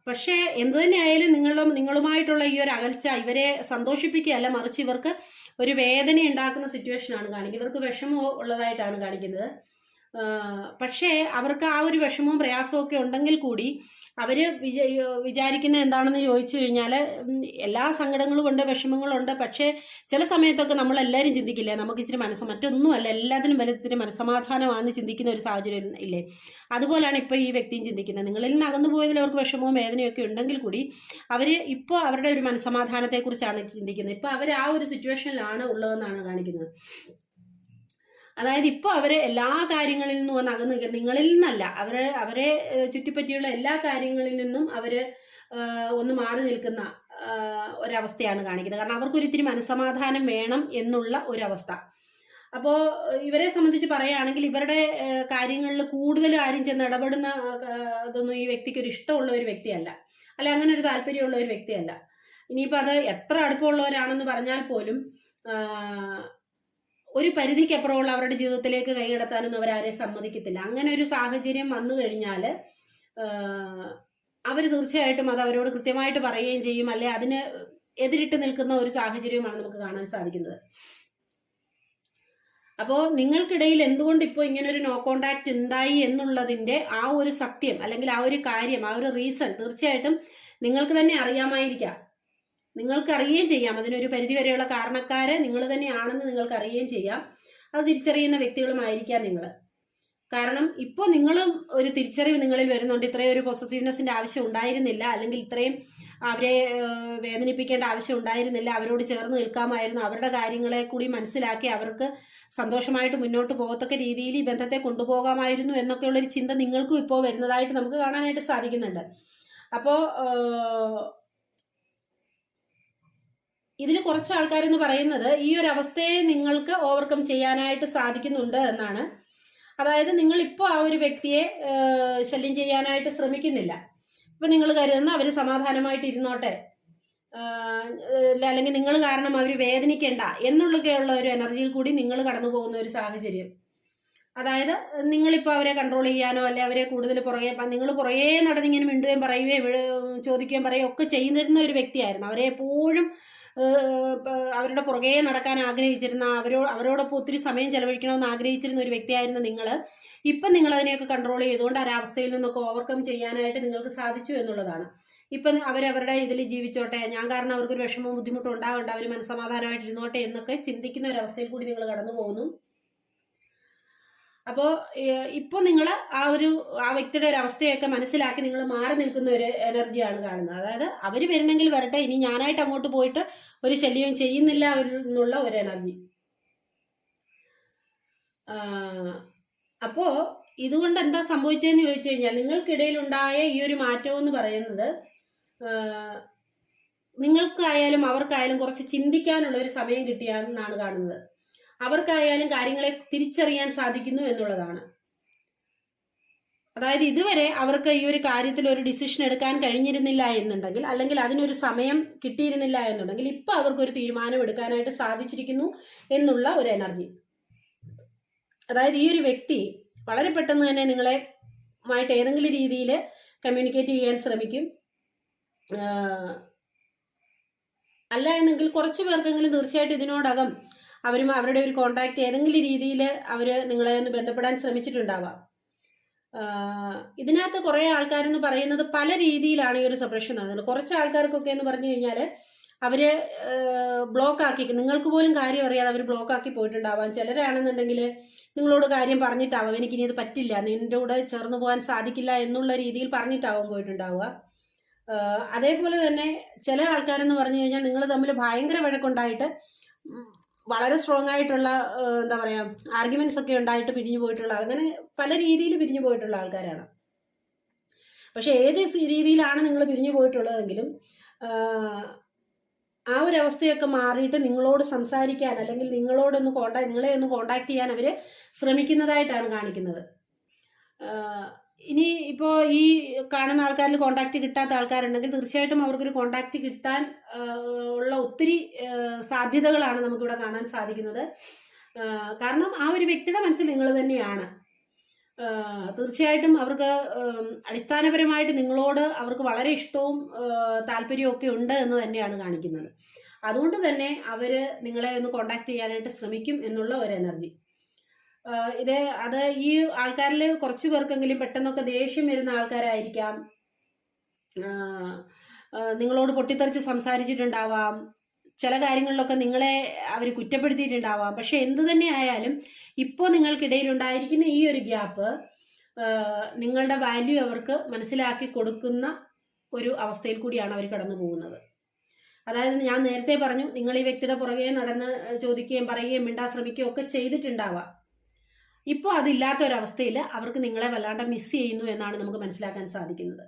A: പക്ഷേ എന്തു തന്നെയായാലും നിങ്ങളും നിങ്ങളുമായിട്ടുള്ള ഈ ഒരു അകൽച്ച ഇവരെ സന്തോഷിപ്പിക്കുകയല്ല മറിച്ച് ഇവർക്ക് ഒരു വേദന ഉണ്ടാക്കുന്ന സിറ്റുവേഷൻ ആണ് കാണിക്കുന്നത് ഇവർക്ക് വിഷമം ഉള്ളതായിട്ടാണ് കാണിക്കുന്നത് പക്ഷേ അവർക്ക് ആ ഒരു വിഷമവും പ്രയാസവും ഒക്കെ ഉണ്ടെങ്കിൽ കൂടി അവർ വിചാരിക്കുന്ന എന്താണെന്ന് ചോദിച്ചു കഴിഞ്ഞാൽ എല്ലാ സങ്കടങ്ങളും ഉണ്ട് വിഷമങ്ങളുണ്ട് പക്ഷേ ചില സമയത്തൊക്കെ നമ്മൾ എല്ലാവരും ചിന്തിക്കില്ലേ നമുക്ക് ഇച്ചിരി മനസ്സ് അല്ല എല്ലാത്തിനും വലുതിരി മനസ്സമാധാനമാണെന്ന് ചിന്തിക്കുന്ന ഒരു സാഹചര്യം ഇല്ലേ അതുപോലെയാണ് ഇപ്പോൾ ഈ വ്യക്തിയും ചിന്തിക്കുന്നത് നിങ്ങളിൽ നിന്ന് അകന്നു പോയതിൽ അവർക്ക് വിഷമവും വേദനയൊക്കെ ഉണ്ടെങ്കിൽ കൂടി അവർ ഇപ്പോൾ അവരുടെ ഒരു മനസ്സമാധാനത്തെക്കുറിച്ചാണ് ചിന്തിക്കുന്നത് ഇപ്പോൾ അവർ ആ ഒരു സിറ്റുവേഷനിലാണ് ഉള്ളതെന്നാണ് കാണിക്കുന്നത് അതായത് ഇപ്പൊ അവരെ എല്ലാ കാര്യങ്ങളിൽ നിന്നും ഒന്ന് അകന്ന് നിങ്ങളിൽ നിന്നല്ല അവരെ അവരെ ചുറ്റിപ്പറ്റിയുള്ള എല്ലാ കാര്യങ്ങളിൽ നിന്നും അവര് ഒന്ന് മാറി നിൽക്കുന്ന ഒരവസ്ഥയാണ് കാണിക്കുന്നത് കാരണം അവർക്കൊരു ഇത്തിരി മനസമാധാനം വേണം എന്നുള്ള ഒരവസ്ഥ അപ്പോൾ ഇവരെ സംബന്ധിച്ച് പറയുകയാണെങ്കിൽ ഇവരുടെ കാര്യങ്ങളിൽ കൂടുതൽ ആരും ചെന്ന് ഇടപെടുന്ന ഇതൊന്നും ഈ വ്യക്തിക്ക് ഒരു ഇഷ്ടമുള്ള ഒരു വ്യക്തിയല്ല അല്ല അങ്ങനെ ഒരു താല്പര്യമുള്ള ഒരു വ്യക്തിയല്ല ഇനിയിപ്പോ അത് എത്ര അടുപ്പമുള്ളവരാണെന്ന് പറഞ്ഞാൽ പോലും ഒരു പരിധിക്കപ്പുറമുള്ള അവരുടെ ജീവിതത്തിലേക്ക് കൈകടത്താനൊന്നും അവരാരെ സമ്മതിക്കത്തില്ല അങ്ങനെ ഒരു സാഹചര്യം വന്നു കഴിഞ്ഞാൽ അവർ തീർച്ചയായിട്ടും അത് അവരോട് കൃത്യമായിട്ട് പറയുകയും ചെയ്യും അല്ലെ അതിന് എതിരിട്ട് നിൽക്കുന്ന ഒരു സാഹചര്യമാണ് നമുക്ക് കാണാൻ സാധിക്കുന്നത് അപ്പോൾ നിങ്ങൾക്കിടയിൽ എന്തുകൊണ്ട് ഇപ്പോൾ ഇങ്ങനെ ഒരു നോ കോണ്ടാക്ട് ഉണ്ടായി എന്നുള്ളതിന്റെ ആ ഒരു സത്യം അല്ലെങ്കിൽ ആ ഒരു കാര്യം ആ ഒരു റീസൺ തീർച്ചയായിട്ടും നിങ്ങൾക്ക് തന്നെ അറിയാമായിരിക്കാം നിങ്ങൾക്കറിയുകയും ചെയ്യാം അതിനൊരു പരിധിവരെയുള്ള കാരണക്കാര് നിങ്ങൾ തന്നെയാണെന്ന് നിങ്ങൾക്കറിയുകയും ചെയ്യാം അത് തിരിച്ചറിയുന്ന വ്യക്തികളുമായിരിക്കാം നിങ്ങൾ കാരണം ഇപ്പോൾ നിങ്ങളും ഒരു തിരിച്ചറിവ് നിങ്ങളിൽ വരുന്നുണ്ട് ഇത്രയും ഒരു പൊസസീവ്നെസിന്റെ ആവശ്യം ഉണ്ടായിരുന്നില്ല അല്ലെങ്കിൽ ഇത്രയും അവരെ വേദനിപ്പിക്കേണ്ട ആവശ്യം ഉണ്ടായിരുന്നില്ല അവരോട് ചേർന്ന് നിൽക്കാമായിരുന്നു അവരുടെ കാര്യങ്ങളെ കൂടി മനസ്സിലാക്കി അവർക്ക് സന്തോഷമായിട്ട് മുന്നോട്ട് പോകത്തക്ക രീതിയിൽ ഈ ബന്ധത്തെ കൊണ്ടുപോകാമായിരുന്നു എന്നൊക്കെയുള്ളൊരു ചിന്ത നിങ്ങൾക്കും ഇപ്പോൾ വരുന്നതായിട്ട് നമുക്ക് കാണാനായിട്ട് സാധിക്കുന്നുണ്ട് അപ്പോൾ ഇതിൽ കുറച്ച് ആൾക്കാരെന്ന് പറയുന്നത് ഈ ഒരു അവസ്ഥയെ നിങ്ങൾക്ക് ഓവർകം ചെയ്യാനായിട്ട് സാധിക്കുന്നുണ്ട് എന്നാണ് അതായത് നിങ്ങൾ ഇപ്പോൾ ആ ഒരു വ്യക്തിയെ ശല്യം ചെയ്യാനായിട്ട് ശ്രമിക്കുന്നില്ല ഇപ്പൊ നിങ്ങൾ കരുതുന്ന അവര് സമാധാനമായിട്ട് ഇരുന്നോട്ടെ അല്ലെങ്കിൽ നിങ്ങൾ കാരണം അവർ വേദനിക്കേണ്ട എന്നുള്ളൊക്കെയുള്ള ഒരു എനർജിയിൽ കൂടി നിങ്ങൾ കടന്നു പോകുന്ന ഒരു സാഹചര്യം അതായത് നിങ്ങളിപ്പോൾ അവരെ കൺട്രോൾ ചെയ്യാനോ അല്ലെ അവരെ കൂടുതൽ പുറകെ നിങ്ങൾ പുറകെ നടന്നിങ്ങനെ മിണ്ടുകയും പറയുകയും ചോദിക്കുകയും പറയുകയും ഒക്കെ ചെയ്യുന്നിരുന്ന ഒരു വ്യക്തിയായിരുന്നു അവരെ എപ്പോഴും അവരുടെ പുറകെ നടക്കാൻ ആഗ്രഹിച്ചിരുന്ന അവരോ അവരോടൊപ്പം ഒത്തിരി സമയം ചെലവഴിക്കണമെന്ന് ആഗ്രഹിച്ചിരുന്ന ഒരു വ്യക്തിയായിരുന്നു നിങ്ങൾ ഇപ്പം നിങ്ങൾ അതിനെയൊക്കെ കൺട്രോൾ ചെയ്തുകൊണ്ട് ആ ഒരവസ്ഥയിൽ നിന്നൊക്കെ ഓവർകം ചെയ്യാനായിട്ട് നിങ്ങൾക്ക് സാധിച്ചു എന്നുള്ളതാണ് ഇപ്പം അവരവരുടെ ഇതിൽ ജീവിച്ചോട്ടെ ഞാൻ കാരണം അവർക്കൊരു വിഷമവും ബുദ്ധിമുട്ടും ഉണ്ടാകണ്ട അവർ മനസ്സമാധാനമായിട്ടിരുന്നോട്ടെ എന്നൊക്കെ ചിന്തിക്കുന്ന ഒരവസ്ഥയിൽ കൂടി നിങ്ങൾ കടന്നു പോകുന്നു അപ്പോ ഇപ്പൊ നിങ്ങൾ ആ ഒരു ആ വ്യക്തിയുടെ ഒരു അവസ്ഥയൊക്കെ മനസ്സിലാക്കി നിങ്ങൾ മാറി നിൽക്കുന്ന ഒരു എനർജിയാണ് കാണുന്നത് അതായത് അവര് വരണമെങ്കിൽ വരട്ടെ ഇനി ഞാനായിട്ട് അങ്ങോട്ട് പോയിട്ട് ഒരു ശല്യം ചെയ്യുന്നില്ല എന്നുള്ള ഒരു എനർജി അപ്പോ ഇതുകൊണ്ട് എന്താ സംഭവിച്ചതെന്ന് ചോദിച്ചു കഴിഞ്ഞാൽ നിങ്ങൾക്കിടയിലുണ്ടായ ഈ ഒരു മാറ്റം എന്ന് പറയുന്നത് നിങ്ങൾക്കായാലും അവർക്കായാലും കുറച്ച് ചിന്തിക്കാനുള്ള ഒരു സമയം കിട്ടിയാണെന്നാണ് കാണുന്നത് അവർക്കായാലും കാര്യങ്ങളെ തിരിച്ചറിയാൻ സാധിക്കുന്നു എന്നുള്ളതാണ് അതായത് ഇതുവരെ അവർക്ക് ഈ ഒരു കാര്യത്തിൽ ഒരു ഡിസിഷൻ എടുക്കാൻ കഴിഞ്ഞിരുന്നില്ല എന്നുണ്ടെങ്കിൽ അല്ലെങ്കിൽ അതിനൊരു സമയം കിട്ടിയിരുന്നില്ല എന്നുണ്ടെങ്കിൽ ഇപ്പൊ അവർക്ക് ഒരു തീരുമാനം എടുക്കാനായിട്ട് സാധിച്ചിരിക്കുന്നു എന്നുള്ള ഒരു എനർജി അതായത് ഈ ഒരു വ്യക്തി വളരെ പെട്ടെന്ന് തന്നെ നിങ്ങളെ മായിട്ട് ഏതെങ്കിലും രീതിയിൽ കമ്മ്യൂണിക്കേറ്റ് ചെയ്യാൻ ശ്രമിക്കും അല്ല എന്നെങ്കിൽ കുറച്ചു പേർക്കെങ്കിലും തീർച്ചയായിട്ടും ഇതിനോടകം അവരും അവരുടെ ഒരു കോണ്ടാക്ട് ഏതെങ്കിലും രീതിയിൽ അവർ നിങ്ങളെ ഒന്ന് ബന്ധപ്പെടാൻ ശ്രമിച്ചിട്ടുണ്ടാവാം ഇതിനകത്ത് കുറേ ആൾക്കാരെന്ന് പറയുന്നത് പല രീതിയിലാണ് ഈ ഒരു സപ്രഷൻ നടന്നത് കുറച്ച് ആൾക്കാർക്കൊക്കെ എന്ന് പറഞ്ഞു കഴിഞ്ഞാൽ അവര് ബ്ലോക്ക് ആക്കി നിങ്ങൾക്ക് പോലും കാര്യം അറിയാതെ അവർ ബ്ലോക്ക് ആക്കി പോയിട്ടുണ്ടാവാം ചിലരാണെന്നുണ്ടെങ്കിൽ നിങ്ങളോട് കാര്യം പറഞ്ഞിട്ടാവാം എനിക്ക് ഇനി ഇത് പറ്റില്ല നിന്റെ കൂടെ ചേർന്ന് പോകാൻ സാധിക്കില്ല എന്നുള്ള രീതിയിൽ പറഞ്ഞിട്ടാവാൻ പോയിട്ടുണ്ടാവുക അതേപോലെ തന്നെ ചില ആൾക്കാരെന്ന് പറഞ്ഞു കഴിഞ്ഞാൽ നിങ്ങൾ തമ്മിൽ ഭയങ്കര വഴക്കുണ്ടായിട്ട് വളരെ സ്ട്രോങ് ആയിട്ടുള്ള എന്താ പറയാ ആർഗ്യുമെന്റ്സ് ഒക്കെ ഉണ്ടായിട്ട് പിരിഞ്ഞു പോയിട്ടുള്ള അങ്ങനെ പല രീതിയിൽ പിരിഞ്ഞു പോയിട്ടുള്ള ആൾക്കാരാണ് പക്ഷെ ഏത് രീതിയിലാണ് നിങ്ങൾ പിരിഞ്ഞു പോയിട്ടുള്ളതെങ്കിലും ആ ഒരു അവസ്ഥയൊക്കെ മാറിയിട്ട് നിങ്ങളോട് സംസാരിക്കാൻ അല്ലെങ്കിൽ നിങ്ങളോടൊന്ന് കോണ്ടാ നിങ്ങളെ ഒന്ന് കോണ്ടാക്ട് ചെയ്യാൻ അവർ ശ്രമിക്കുന്നതായിട്ടാണ് കാണിക്കുന്നത് ഇനി ഇപ്പോൾ ഈ കാണുന്ന ആൾക്കാരിൽ കോണ്ടാക്ട് കിട്ടാത്ത ആൾക്കാരുണ്ടെങ്കിൽ തീർച്ചയായിട്ടും അവർക്കൊരു കോണ്ടാക്ട് കിട്ടാൻ ഉള്ള ഒത്തിരി സാധ്യതകളാണ് നമുക്കിവിടെ കാണാൻ സാധിക്കുന്നത് കാരണം ആ ഒരു വ്യക്തിയുടെ മനസ്സിൽ നിങ്ങൾ തന്നെയാണ് തീർച്ചയായിട്ടും അവർക്ക് അടിസ്ഥാനപരമായിട്ട് നിങ്ങളോട് അവർക്ക് വളരെ ഇഷ്ടവും താല്പര്യവും ഒക്കെ ഉണ്ട് എന്ന് തന്നെയാണ് കാണിക്കുന്നത് അതുകൊണ്ട് തന്നെ അവർ നിങ്ങളെ ഒന്ന് കോണ്ടാക്ട് ചെയ്യാനായിട്ട് ശ്രമിക്കും എന്നുള്ള ഒരു എനർജി ഇത് അത് ഈ ആൾക്കാരിൽ കുറച്ചു പേർക്കെങ്കിലും പെട്ടെന്നൊക്കെ ദേഷ്യം വരുന്ന ആൾക്കാരായിരിക്കാം നിങ്ങളോട് പൊട്ടിത്തെറിച്ച് സംസാരിച്ചിട്ടുണ്ടാവാം ചില കാര്യങ്ങളിലൊക്കെ നിങ്ങളെ അവർ കുറ്റപ്പെടുത്തിയിട്ടുണ്ടാവാം പക്ഷെ എന്ത് തന്നെ ആയാലും ഇപ്പോൾ നിങ്ങൾക്കിടയിൽ ഉണ്ടായിരിക്കുന്ന ഈ ഒരു ഗ്യാപ്പ് നിങ്ങളുടെ വാല്യൂ അവർക്ക് മനസ്സിലാക്കി കൊടുക്കുന്ന ഒരു അവസ്ഥയിൽ കൂടിയാണ് അവർ കടന്നു പോകുന്നത് അതായത് ഞാൻ നേരത്തെ പറഞ്ഞു നിങ്ങൾ ഈ വ്യക്തിയുടെ പുറകെ നടന്ന് ചോദിക്കുകയും പറയുകയും മിണ്ടാ ശ്രമിക്കുകയും ഒക്കെ ചെയ്തിട്ടുണ്ടാവാം ഇപ്പോൾ അതില്ലാത്ത ഒരവസ്ഥയിൽ അവർക്ക് നിങ്ങളെ വല്ലാണ്ട് മിസ് ചെയ്യുന്നു എന്നാണ് നമുക്ക് മനസ്സിലാക്കാൻ സാധിക്കുന്നത്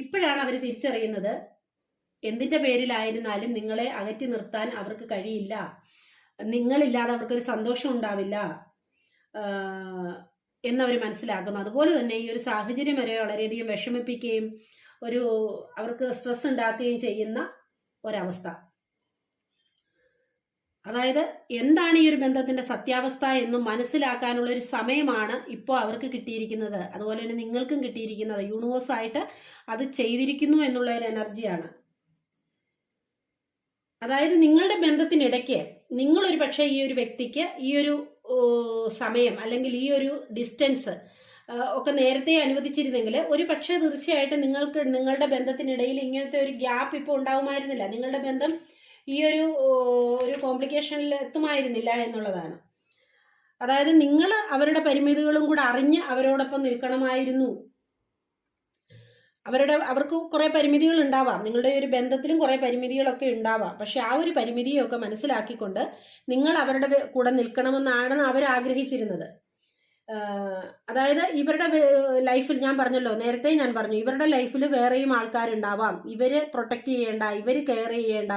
A: ഇപ്പോഴാണ് അവർ തിരിച്ചറിയുന്നത് എന്തിന്റെ പേരിലായിരുന്നാലും നിങ്ങളെ അകറ്റി നിർത്താൻ അവർക്ക് കഴിയില്ല നിങ്ങളില്ലാതെ അവർക്കൊരു സന്തോഷം ഉണ്ടാവില്ല എന്നവർ മനസ്സിലാക്കുന്നു അതുപോലെ തന്നെ ഈ ഒരു സാഹചര്യം വരെ വളരെയധികം വിഷമിപ്പിക്കുകയും ഒരു അവർക്ക് സ്ട്രെസ് ഉണ്ടാക്കുകയും ചെയ്യുന്ന ഒരവസ്ഥ അതായത് എന്താണ് ഈ ഒരു ബന്ധത്തിന്റെ സത്യാവസ്ഥ എന്നും മനസ്സിലാക്കാനുള്ള ഒരു സമയമാണ് ഇപ്പോൾ അവർക്ക് കിട്ടിയിരിക്കുന്നത് അതുപോലെ തന്നെ നിങ്ങൾക്കും കിട്ടിയിരിക്കുന്നത് യൂണിവേഴ്സ് ആയിട്ട് അത് ചെയ്തിരിക്കുന്നു എന്നുള്ള ഒരു എനർജിയാണ് അതായത് നിങ്ങളുടെ ബന്ധത്തിനിടയ്ക്ക് നിങ്ങളൊരു പക്ഷേ ഈ ഒരു വ്യക്തിക്ക് ഈ ഒരു സമയം അല്ലെങ്കിൽ ഈ ഒരു ഡിസ്റ്റൻസ് ഒക്കെ നേരത്തെ അനുവദിച്ചിരുന്നെങ്കിൽ ഒരു പക്ഷേ തീർച്ചയായിട്ടും നിങ്ങൾക്ക് നിങ്ങളുടെ ബന്ധത്തിനിടയിൽ ഇങ്ങനത്തെ ഒരു ഗ്യാപ്പ് ഇപ്പോൾ ഉണ്ടാവുമായിരുന്നില്ല നിങ്ങളുടെ ബന്ധം ഈ ഒരു ഒരു കോംപ്ലിക്കേഷനിൽ എത്തുമായിരുന്നില്ല എന്നുള്ളതാണ് അതായത് നിങ്ങൾ അവരുടെ പരിമിതികളും കൂടെ അറിഞ്ഞ് അവരോടൊപ്പം നിൽക്കണമായിരുന്നു അവരുടെ അവർക്ക് കുറെ പരിമിതികൾ ഉണ്ടാവാം നിങ്ങളുടെ ഒരു ബന്ധത്തിലും കുറെ പരിമിതികളൊക്കെ ഉണ്ടാവാം പക്ഷെ ആ ഒരു പരിമിതിയൊക്കെ മനസ്സിലാക്കിക്കൊണ്ട് നിങ്ങൾ അവരുടെ കൂടെ നിൽക്കണമെന്നാണ് അവർ ആഗ്രഹിച്ചിരുന്നത് അതായത് ഇവരുടെ ലൈഫിൽ ഞാൻ പറഞ്ഞല്ലോ നേരത്തെ ഞാൻ പറഞ്ഞു ഇവരുടെ ലൈഫിൽ വേറെയും ആൾക്കാരുണ്ടാവാം ഇവര് പ്രൊട്ടക്ട് ചെയ്യേണ്ട ഇവര് കെയർ ചെയ്യേണ്ട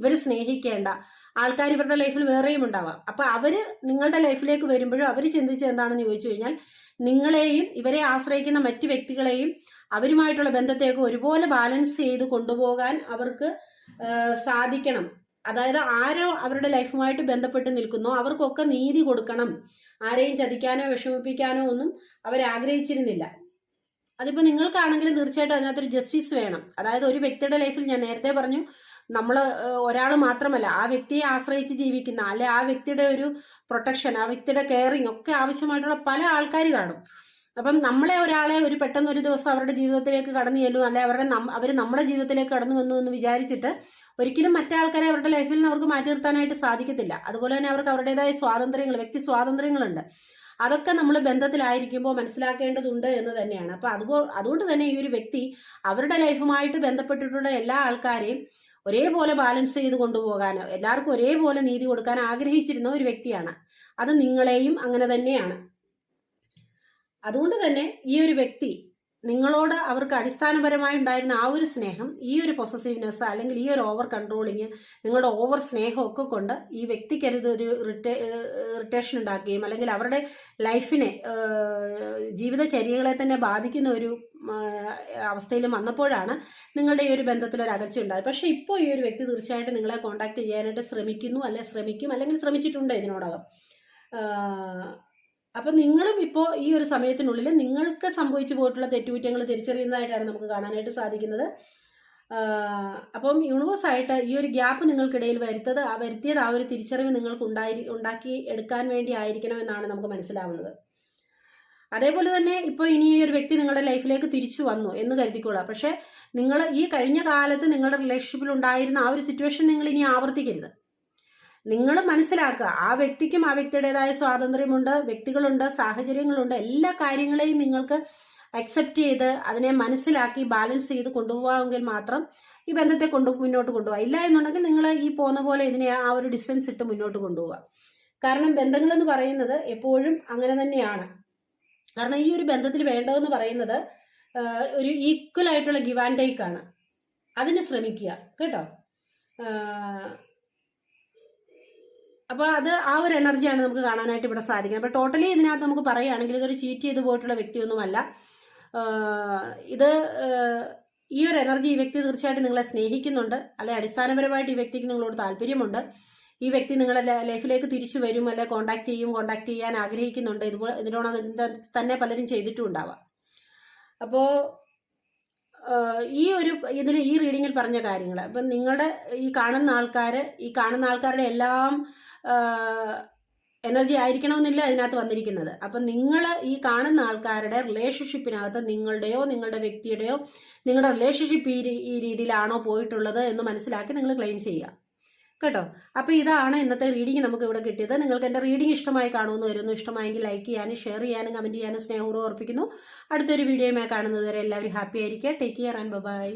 A: ഇവര് സ്നേഹിക്കേണ്ട ആൾക്കാർ ഇവരുടെ ലൈഫിൽ വേറെയും ഉണ്ടാവാം അപ്പൊ അവര് നിങ്ങളുടെ ലൈഫിലേക്ക് വരുമ്പോഴും അവര് ചിന്തിച്ചത് എന്താണെന്ന് ചോദിച്ചു കഴിഞ്ഞാൽ നിങ്ങളെയും ഇവരെ ആശ്രയിക്കുന്ന മറ്റു വ്യക്തികളെയും അവരുമായിട്ടുള്ള ബന്ധത്തെയൊക്കെ ഒരുപോലെ ബാലൻസ് ചെയ്ത് കൊണ്ടുപോകാൻ അവർക്ക് സാധിക്കണം അതായത് ആരോ അവരുടെ ലൈഫുമായിട്ട് ബന്ധപ്പെട്ട് നിൽക്കുന്നോ അവർക്കൊക്കെ നീതി കൊടുക്കണം ആരെയും ചതിക്കാനോ വിഷമിപ്പിക്കാനോ ഒന്നും അവരാഗ്രഹിച്ചിരുന്നില്ല അതിപ്പോ നിങ്ങൾക്കാണെങ്കിൽ തീർച്ചയായിട്ടും അതിനകത്തൊരു ജസ്റ്റിസ് വേണം അതായത് ഒരു വ്യക്തിയുടെ ലൈഫിൽ ഞാൻ നേരത്തെ പറഞ്ഞു നമ്മൾ ഒരാൾ മാത്രമല്ല ആ വ്യക്തിയെ ആശ്രയിച്ച് ജീവിക്കുന്ന അല്ലെ ആ വ്യക്തിയുടെ ഒരു പ്രൊട്ടക്ഷൻ ആ വ്യക്തിയുടെ കെയറിങ് ഒക്കെ ആവശ്യമായിട്ടുള്ള പല ആൾക്കാർ കാണും അപ്പം നമ്മളെ ഒരാളെ ഒരു പെട്ടെന്ന് ഒരു ദിവസം അവരുടെ ജീവിതത്തിലേക്ക് കടന്നു ചെല്ലും അല്ലെ അവരുടെ അവർ നമ്മുടെ ജീവിതത്തിലേക്ക് കടന്നു വന്നു എന്ന് വിചാരിച്ചിട്ട് ഒരിക്കലും മറ്റേ ആൾക്കാരെ അവരുടെ ലൈഫിൽ നിന്ന് അവർക്ക് മാറ്റി നിർത്താനായിട്ട് സാധിക്കത്തില്ല അതുപോലെ തന്നെ അവർക്ക് അവരുടേതായ സ്വാതന്ത്ര്യങ്ങൾ വ്യക്തി സ്വാതന്ത്ര്യങ്ങളുണ്ട് അതൊക്കെ നമ്മൾ ബന്ധത്തിലായിരിക്കുമ്പോൾ മനസ്സിലാക്കേണ്ടതുണ്ട് എന്ന് തന്നെയാണ് അപ്പൊ അതുപോ അതുകൊണ്ട് തന്നെ ഈ ഒരു വ്യക്തി അവരുടെ ലൈഫുമായിട്ട് ബന്ധപ്പെട്ടിട്ടുള്ള എല്ലാ ആൾക്കാരെയും ഒരേപോലെ ബാലൻസ് ചെയ്ത് കൊണ്ടുപോകാൻ എല്ലാവർക്കും ഒരേപോലെ നീതി കൊടുക്കാൻ ആഗ്രഹിച്ചിരുന്ന ഒരു വ്യക്തിയാണ് അത് നിങ്ങളെയും അങ്ങനെ തന്നെയാണ് അതുകൊണ്ട് തന്നെ ഈ ഒരു വ്യക്തി നിങ്ങളോട് അവർക്ക് അടിസ്ഥാനപരമായി ഉണ്ടായിരുന്ന ആ ഒരു സ്നേഹം ഈ ഒരു പൊസസീവ്നെസ് അല്ലെങ്കിൽ ഈ ഒരു ഓവർ കൺട്രോളിങ് നിങ്ങളുടെ ഓവർ സ്നേഹമൊക്കെ കൊണ്ട് ഈ വ്യക്തിക്കരുത് ഒരു റിട്ടേ റിട്ടേഷൻ ഉണ്ടാക്കുകയും അല്ലെങ്കിൽ അവരുടെ ലൈഫിനെ ജീവിതചര്യകളെ തന്നെ ബാധിക്കുന്ന ഒരു അവസ്ഥയിലും വന്നപ്പോഴാണ് നിങ്ങളുടെ ഈ ഒരു ബന്ധത്തിൽ ഒരു അകർച്ച ഉണ്ടായത് പക്ഷേ ഇപ്പോൾ ഈ ഒരു വ്യക്തി തീർച്ചയായിട്ടും നിങ്ങളെ കോൺടാക്ട് ചെയ്യാനായിട്ട് ശ്രമിക്കുന്നു അല്ലെ ശ്രമിക്കും അല്ലെങ്കിൽ ശ്രമിച്ചിട്ടുണ്ട് ഇതിനോടകം അപ്പൊ നിങ്ങളും ഇപ്പോൾ ഈ ഒരു സമയത്തിനുള്ളിൽ നിങ്ങൾക്ക് സംഭവിച്ചു പോയിട്ടുള്ള തെറ്റുകുറ്റങ്ങൾ തിരിച്ചറിയുന്നതായിട്ടാണ് നമുക്ക് കാണാനായിട്ട് സാധിക്കുന്നത് അപ്പം യൂണിവേഴ്സ് ആയിട്ട് ഈ ഒരു ഗ്യാപ്പ് നിങ്ങൾക്കിടയിൽ വരുത്തത് ആ വരുത്തിയത് ആ ഒരു തിരിച്ചറിവ് നിങ്ങൾക്ക് ഉണ്ടായി ഉണ്ടാക്കി എടുക്കാൻ വേണ്ടി എന്നാണ് നമുക്ക് മനസ്സിലാവുന്നത് അതേപോലെ തന്നെ ഇപ്പോൾ ഇനി ഈ ഒരു വ്യക്തി നിങ്ങളുടെ ലൈഫിലേക്ക് തിരിച്ചു വന്നു എന്ന് കരുതിക്കോളാം പക്ഷേ നിങ്ങൾ ഈ കഴിഞ്ഞ കാലത്ത് നിങ്ങളുടെ റിലേഷൻഷിപ്പിൽ ഉണ്ടായിരുന്ന ആ ഒരു സിറ്റുവേഷൻ നിങ്ങൾ ഇനി ആവർത്തിക്കരുത് നിങ്ങൾ മനസ്സിലാക്കുക ആ വ്യക്തിക്കും ആ വ്യക്തിയുടേതായ സ്വാതന്ത്ര്യമുണ്ട് വ്യക്തികളുണ്ട് സാഹചര്യങ്ങളുണ്ട് എല്ലാ കാര്യങ്ങളെയും നിങ്ങൾക്ക് അക്സെപ്റ്റ് ചെയ്ത് അതിനെ മനസ്സിലാക്കി ബാലൻസ് ചെയ്ത് കൊണ്ടുപോകാമെങ്കിൽ മാത്രം ഈ ബന്ധത്തെ കൊണ്ടു മുന്നോട്ട് കൊണ്ടുപോകാം ഇല്ല എന്നുണ്ടെങ്കിൽ നിങ്ങൾ ഈ പോകുന്ന പോലെ ഇതിനെ ആ ഒരു ഡിസ്റ്റൻസ് ഇട്ട് മുന്നോട്ട് കൊണ്ടുപോകാം കാരണം ബന്ധങ്ങൾ എന്ന് പറയുന്നത് എപ്പോഴും അങ്ങനെ തന്നെയാണ് കാരണം ഈ ഒരു ബന്ധത്തിൽ വേണ്ടതെന്ന് പറയുന്നത് ഒരു ഈക്വൽ ആയിട്ടുള്ള ഗിവ് ആൻഡ് ടേക്ക് ആണ് അതിന് ശ്രമിക്കുക കേട്ടോ അപ്പോൾ അത് ആ ഒരു എനർജിയാണ് നമുക്ക് കാണാനായിട്ട് ഇവിടെ സാധിക്കുന്നത് അപ്പോൾ ടോട്ടലി ഇതിനകത്ത് നമുക്ക് പറയുകയാണെങ്കിൽ ഇതൊരു ചീറ്റ് ചെയ്ത് പോയിട്ടുള്ള വ്യക്തിയൊന്നുമല്ല ഇത് ഈ ഒരു എനർജി ഈ വ്യക്തി തീർച്ചയായിട്ടും നിങ്ങളെ സ്നേഹിക്കുന്നുണ്ട് അല്ലെ അടിസ്ഥാനപരമായിട്ട് ഈ വ്യക്തിക്ക് നിങ്ങളോട് താല്പര്യമുണ്ട് ഈ വ്യക്തി നിങ്ങളെ ലൈഫിലേക്ക് തിരിച്ചു വരും അല്ലെ കോണ്ടാക്ട് ചെയ്യും കോണ്ടാക്ട് ചെയ്യാൻ ആഗ്രഹിക്കുന്നുണ്ട് ഇതുപോലെ ഇതിനോടകം തന്നെ പലരും ചെയ്തിട്ടും ഉണ്ടാവാം അപ്പോൾ ഈ ഒരു ഇതിൽ ഈ റീഡിങ്ങിൽ പറഞ്ഞ കാര്യങ്ങൾ അപ്പൊ നിങ്ങളുടെ ഈ കാണുന്ന ആൾക്കാര് ഈ കാണുന്ന ആൾക്കാരുടെ എല്ലാം എനർജി ആയിരിക്കണമെന്നില്ല അതിനകത്ത് വന്നിരിക്കുന്നത് അപ്പൊ നിങ്ങൾ ഈ കാണുന്ന ആൾക്കാരുടെ റിലേഷൻഷിപ്പിനകത്ത് നിങ്ങളുടെയോ നിങ്ങളുടെ വ്യക്തിയുടെയോ നിങ്ങളുടെ റിലേഷൻഷിപ്പ് ഈ ഈ രീതിയിലാണോ പോയിട്ടുള്ളത് എന്ന് മനസ്സിലാക്കി നിങ്ങൾ ക്ലെയിം ചെയ്യുക കേട്ടോ അപ്പോൾ ഇതാണ് ഇന്നത്തെ റീഡിംഗ് നമുക്ക് ഇവിടെ കിട്ടിയത് നിങ്ങൾക്ക് എന്റെ റീഡിംഗ് ഇഷ്ടമായി കാണുമെന്ന് വരുന്നു ഇഷ്ടമായെങ്കിൽ ലൈക്ക് ചെയ്യാനും ഷെയർ ചെയ്യാനും കമന്റ് ചെയ്യാനും സ്നേഹപൂർവ്വം ഓർപ്പിക്കുന്നു അടുത്തൊരു വീഡിയോയുമായി കാണുന്നത് വരെ എല്ലാവരും ഹാപ്പി ആയിരിക്കുക ടേക്ക് കെയർ ആൻഡ് ബൈ